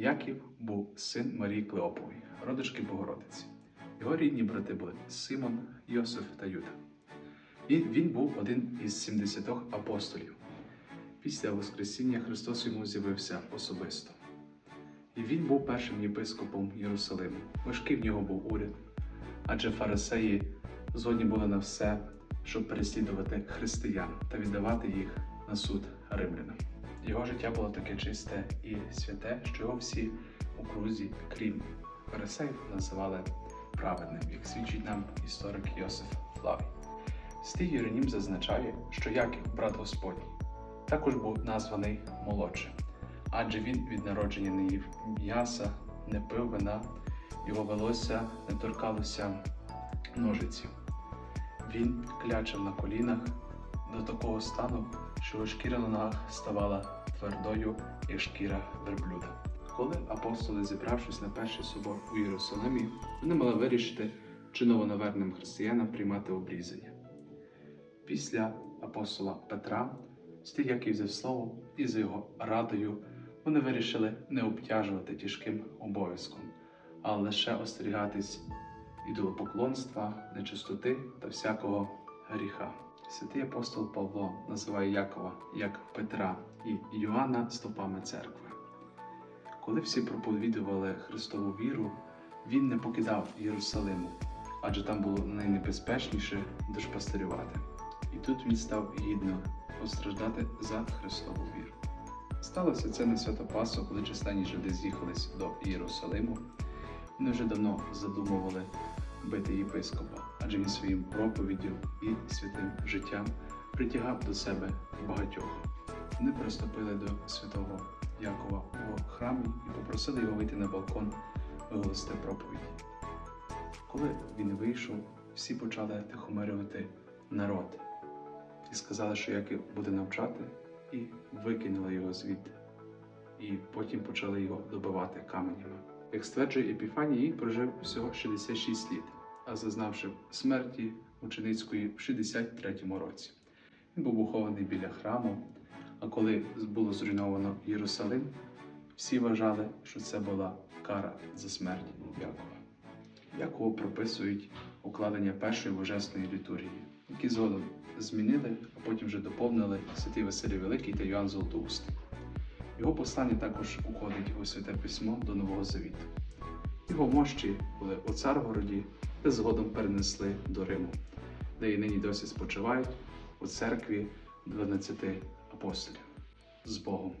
Яків був син Марії Клеопової, родички Богородиці. Його рідні брати були Симон, Йосиф та Юда. Він, він був один із 70 апостолів. Після Воскресіння Христос йому з'явився особисто. І він був першим єпископом Єрусалиму. Важкий в нього був уряд, адже фарисеї згодні були на все, щоб переслідувати християн та віддавати їх на суд римлянам. Його життя було таке чисте і святе, що його всі у крузі, крім фарисеїв, називали праведним, як свідчить нам історик Йосиф Флавій. Стиг Єронім зазначає, що Яків, брат Господній, також був названий молодшим, адже він від народження не їв м'яса, не пив вина, його волосся не торкалося ножиців. Він клячив на колінах до такого стану, що шкіра на ногах ставала твердою, як шкіра верблюда. Коли апостоли, зібравшись на перший собор у Єрусалимі, вони мали вирішити, чи новонаверненим християнам приймати обрізання. Після апостола Петра, стій Яків взяв слово, і за його радою вони вирішили не обтяжувати тяжким обов'язком, а лише остерігатись ідолопоклонства, нечистоти та всякого гріха. Святий апостол Павло називає Якова як Петра і Йоанна стопами церкви. Коли всі проповідували Христову віру, він не покидав Єрусалиму, адже там було найнебезпечніше душпастерювати. І тут він став гідно постраждати за Христову віру. Сталося це на свято Пасху, коли численні жиди з'їхались до Єрусалиму. Вони вже давно задумували бити єпископа, адже він своїм проповіддю і святим життям притягав до себе багатьох. Вони приступили до святого Якова у храмі і попросили його вийти на балкон виголосити проповідь. Коли він вийшов, всі почали тихомирювати народ і сказали, що Яків буде навчати, і викинули його звідти. І потім почали його добивати каменями. Як стверджує Епіфаній, прожив всього 66 літ, а зазнавши смерті ученицької в 63 році. Він був похований біля храму, а коли було зруйновано Єрусалим, всі вважали, що це була кара за смерть Якова. Якову прописують укладення першої божественної літургії, які згодом змінили, а потім вже доповнили святий Василій Великий та Йоанн Золотоустий. Його послання також уходить у святе письмо до Нового Завіту. Його мощі були у Царгороді, та згодом перенесли до Риму, де і нині досі спочивають у церкві 12 апостолів. З Богом!